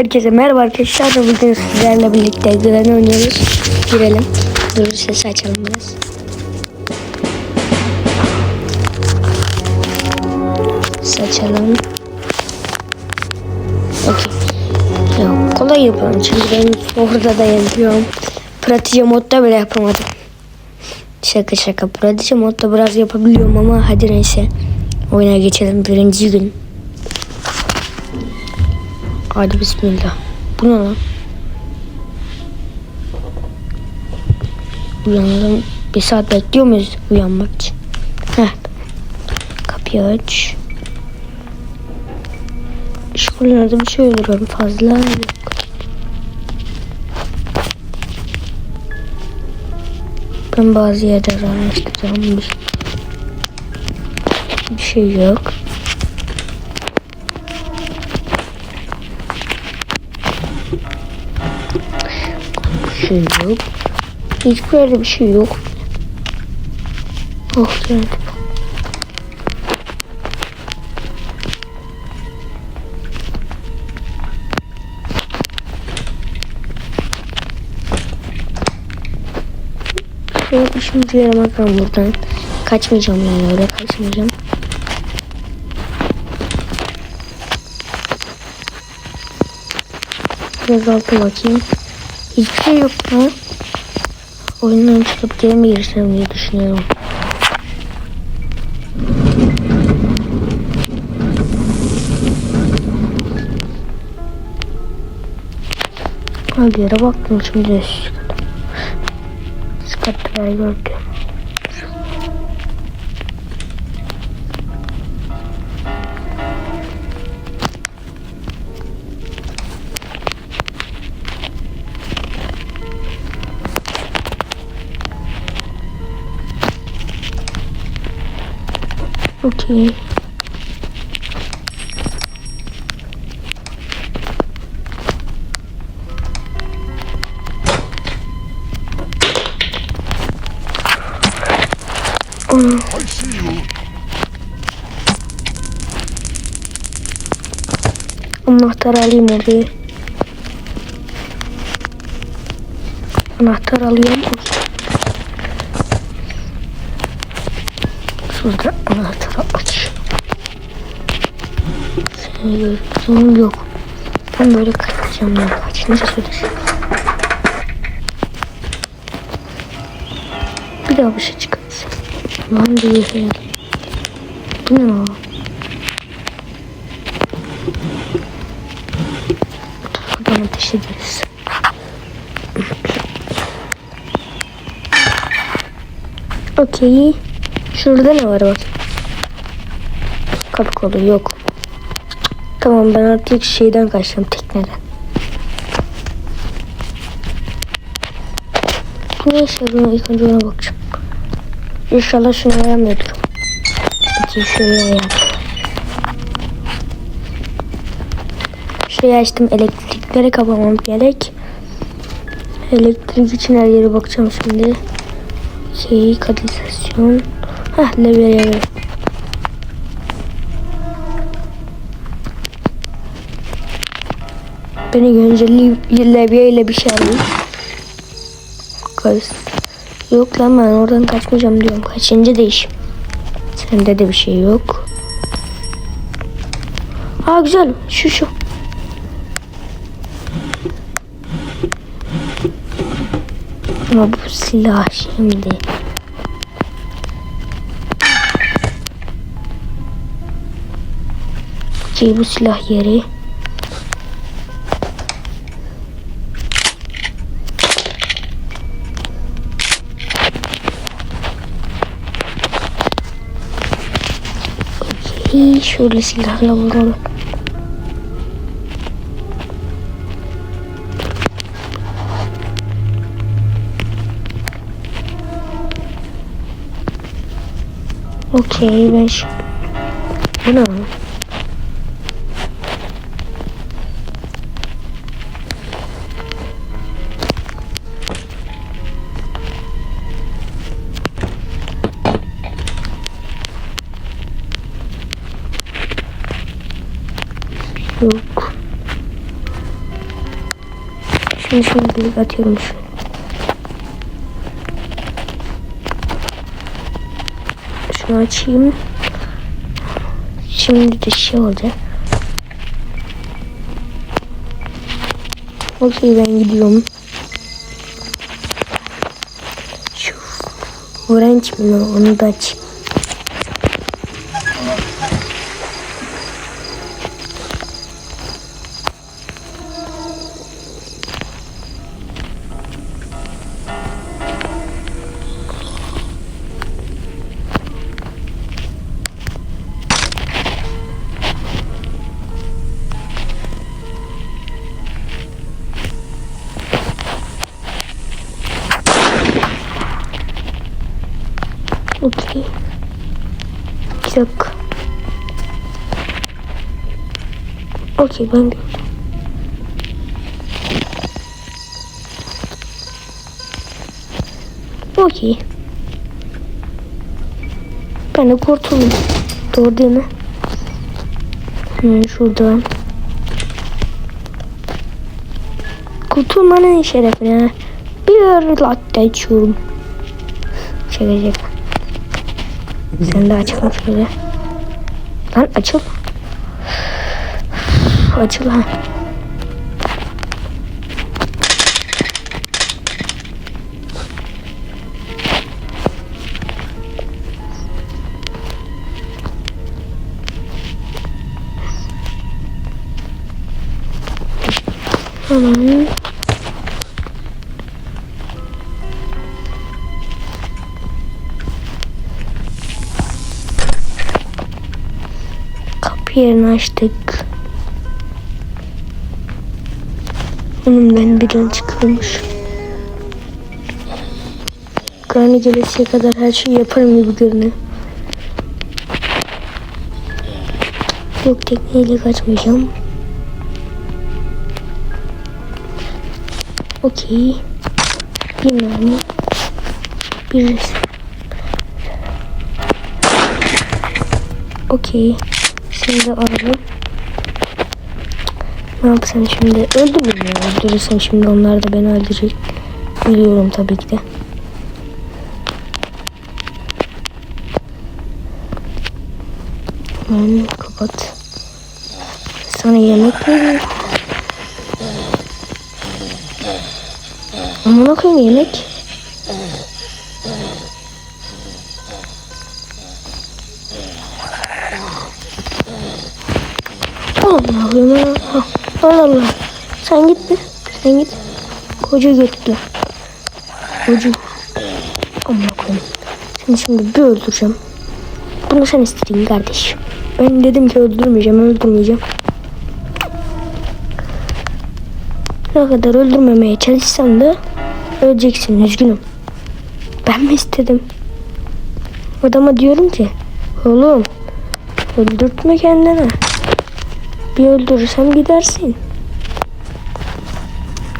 Herkese merhaba arkadaşlar. Bugün sizlerle birlikte Glen oynuyoruz. Girelim. Dur sesi açalım biraz. Ses açalım. Okey. Ya kolay yapıyorum çünkü ben orada da yapıyorum. Pratice modda bile yapamadım. Şaka şaka. Pratice modda biraz yapabiliyorum ama hadi neyse. Oyuna geçelim. Birinci gün. Hadi bismillah. Bu ne lan? Uyanalım. Bir saat bekliyor muyuz uyanmak için? Heh. Kapıyı aç. Şuralarda bir şey olur fazla yok. Ben bazı yerleri araştıracağım. Bir, bir şey yok. Şey yok. Hiçbir yerde bir şey yok. Oh geldi. Şöyle işimize yaramak ben buradan. Kaçmayacağım yani öyle kaçmayacağım. Biraz alta bakayım. Hiçbir şey yok mu? Oyundan çıkıp geri mi girsem diye düşünüyorum. Yere baktım şimdi kata. Üst katta gördüm. Okey. You. Anahtar alayım oraya. Anahtar alıyorum. Şurada anahtarı aç. Seni gördüğüm yok. Ben böyle kaçacağım ya. Kaçıncı söylesin. Bir daha bir şey çıkarsın. Lan değil. Bu ne o? Buradan ateş ederiz. Okey. Şurada ne var bak. Kapı kolu yok. Tamam ben artık şeyden kaçtım tekneden. Ne işe yarıyor? İlk önce ona bakacağım. İnşallah şunu yaramıyordur. Peki şuraya yap. Şeyi açtım elektrikleri kapamam gerek. Elektrik için her yere bakacağım şimdi. Şey kanalizasyon. Heh level Beni görünce levye ile bir şey arıyor. Kız. Yok lan ben oradan kaçmayacağım diyorum. Kaçıncı değiş. Sende de bir şey yok. Aa güzel. Şu şu. Ama bu silah şimdi. Şey bu silah yeri. Okey, şöyle silahla vuralım. Okey ben şu... Bu ne? Şimdilik atıyorum şu. Şunu açayım. Şimdi de şey olacak. Okey ben gidiyorum. Şu French mi onu da aç. Bir. Okey ben gördüm. Okey. Ben de kurtuldum. Doğru değil mi? Hemen şuradan. Kurtulmanın şerefine bir latte içiyorum. Şaka. Sen de açalım şöyle. Lan açıl. Açıl ha. Yerini açtık. Önümden biri çıkıyormuş. Granny gelesiye kadar her şeyi yaparım gibi görünüyor. Yok tekneyle kaçmayacağım. Okey. Bir mermi. Bir resim. Okey. Şimdi alalım. Ne yapsam şimdi? Öldürürüm ya. Öldürürsem şimdi onlar da beni öldürecek. Biliyorum tabii ki de. Hemen kapat. Sana yemek mi? Amına koyayım yemek. Allah'ım ya. Allah Allah. Sen git mi? Sen git. Koca götlü. Koca. Amına koyayım. Seni şimdi bir öldüreceğim. Bunu sen istedin kardeş. Ben dedim ki öldürmeyeceğim, öldürmeyeceğim. Ne kadar öldürmemeye çalışsam da öleceksin üzgünüm. Ben mi istedim? Adama diyorum ki oğlum öldürtme kendini. Bir öldürürsem gidersin.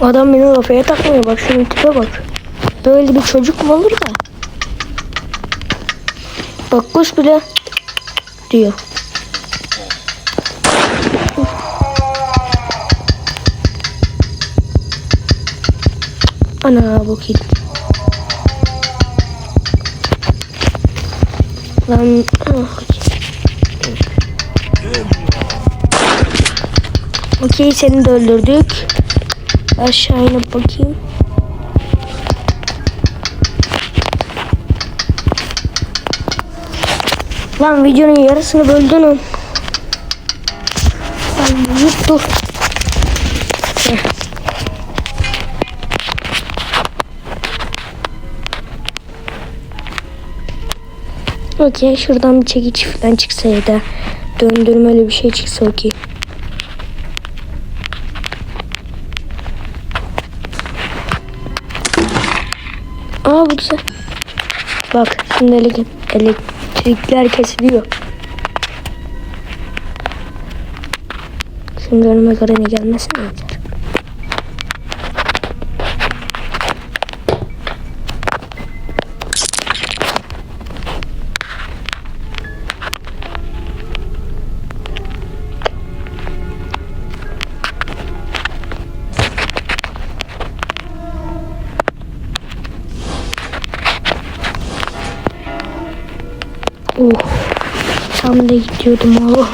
Adam beni kafaya takmıyor bak şunun tipe bak. Böyle bir çocuk mu olur da? Bak kuş bile diyor. Ana bok yedim. Lan ah, Okey seni de öldürdük. Aşağı inip bakayım. Lan videonun yarısını böldün. Lan yut dur. Heh. Okey şuradan bir çekiç falan çıksa ya da döndürmeli bir şey çıksa okey. Aa bu güzel. Bak şimdi ele- elektrikler kesiliyor. Şimdi önüme Granny gelmesin yeter. Oh. Tam da gidiyordum abi.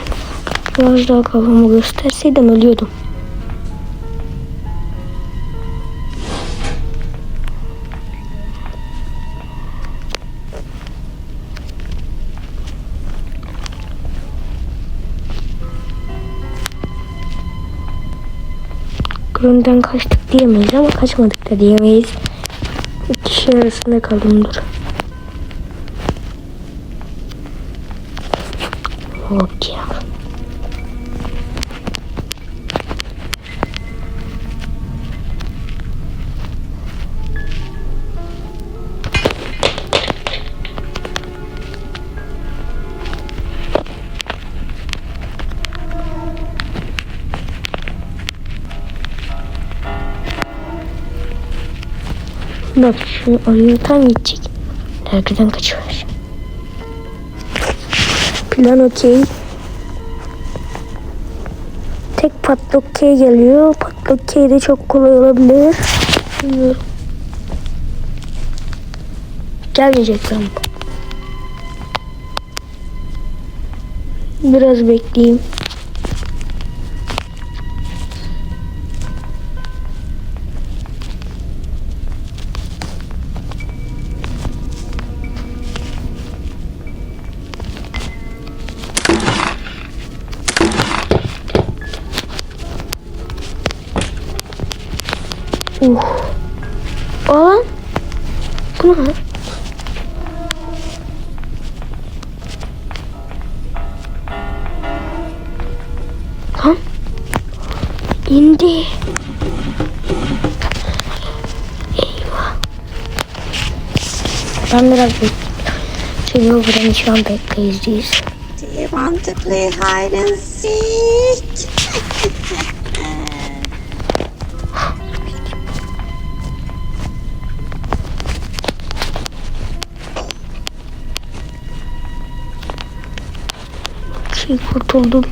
Biraz daha kafamı gösterseydim ölüyordum. Grön'den kaçtık diyemeyiz ama kaçmadık da diyemeyiz. İki kişi arasında kaldım dur. Yok ya. Bak şu ayı tam gidecek. Dergiden kaçıyor. Plan okey. Tek patlak K geliyor. Patlak K de çok kolay olabilir. Bilmiyorum. Gelmeyecek sanırım. Biraz bekleyeyim. Bu ne? Lan. İndi. Ben biraz bekleyeyim. Çünkü buranın şu an bekleyiziyiz. Do you want to play hide and seek? Kurtuldum.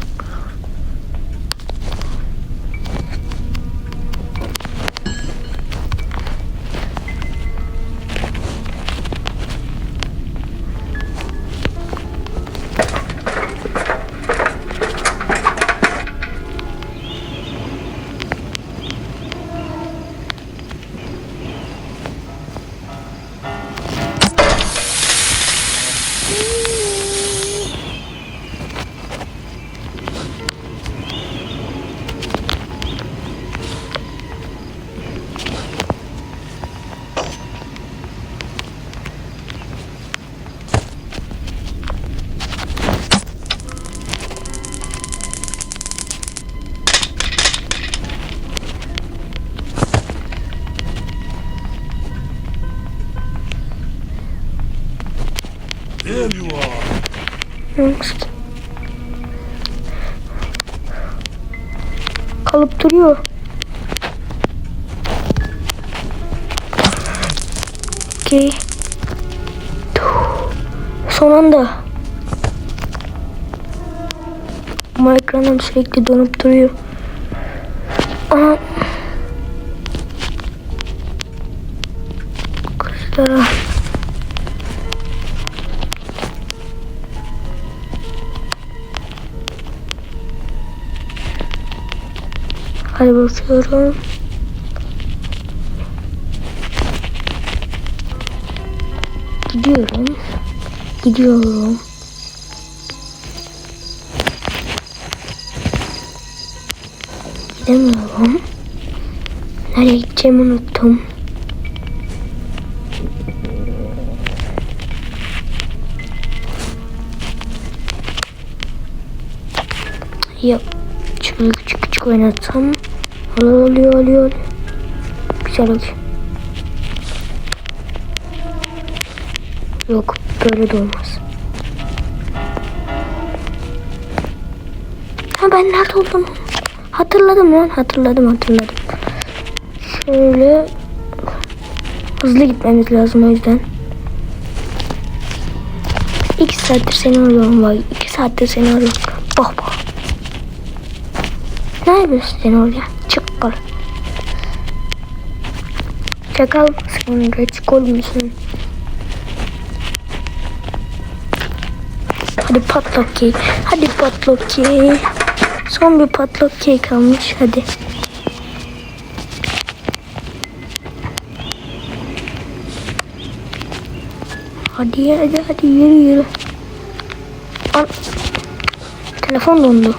Duruyor. Okey. Son anda. Ama ekranım sürekli donup duruyor. Aha. Hadi bakıyorum. Gidiyorum. Gidiyorum. Gidemiyorum. Nereye gideceğimi unuttum. Yok. Şöyle küçük küçük oynatsam. Oluyor oluyor oluyor. Güzel oluyor. Yok böyle de olmaz. Ha ben nerede oldum? Hatırladım lan hatırladım hatırladım. Şöyle hızlı gitmemiz lazım o yüzden. İki saattir seni arıyorum bak. İki saattir seni arıyorum. Bak bak. Ne yapıyorsun sen oraya? Çakal mısın? Reçkol musun? Hadi patlak key. Hadi patlak key. Son bir patlak key kalmış. Hadi. Hadi hadi hadi yürü yürü. An Telefon dondu.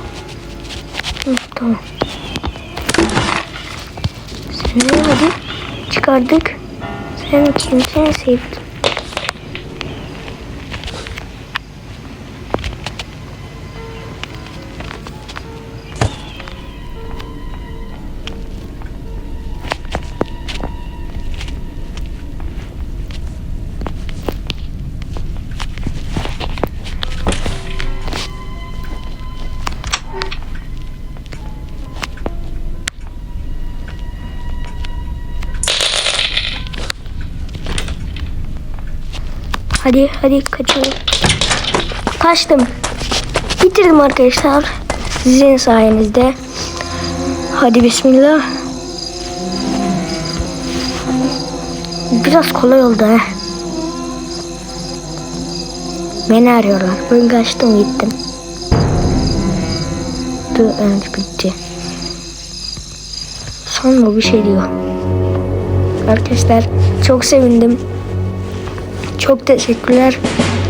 Hı, tamam. Seni hadi çıkardık. Sen kimsin sevdim. Hadi hadi kaçalım. Kaçtım. Bitirdim arkadaşlar. Sizin sayenizde. Hadi bismillah. Biraz kolay oldu ha. Beni arıyorlar. Ben kaçtım gittim. The end bitti. Son mu bir şey diyor. Arkadaşlar çok sevindim. Çok teşekkürler.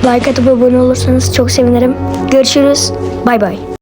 Like atıp abone olursanız çok sevinirim. Görüşürüz. Bay bay.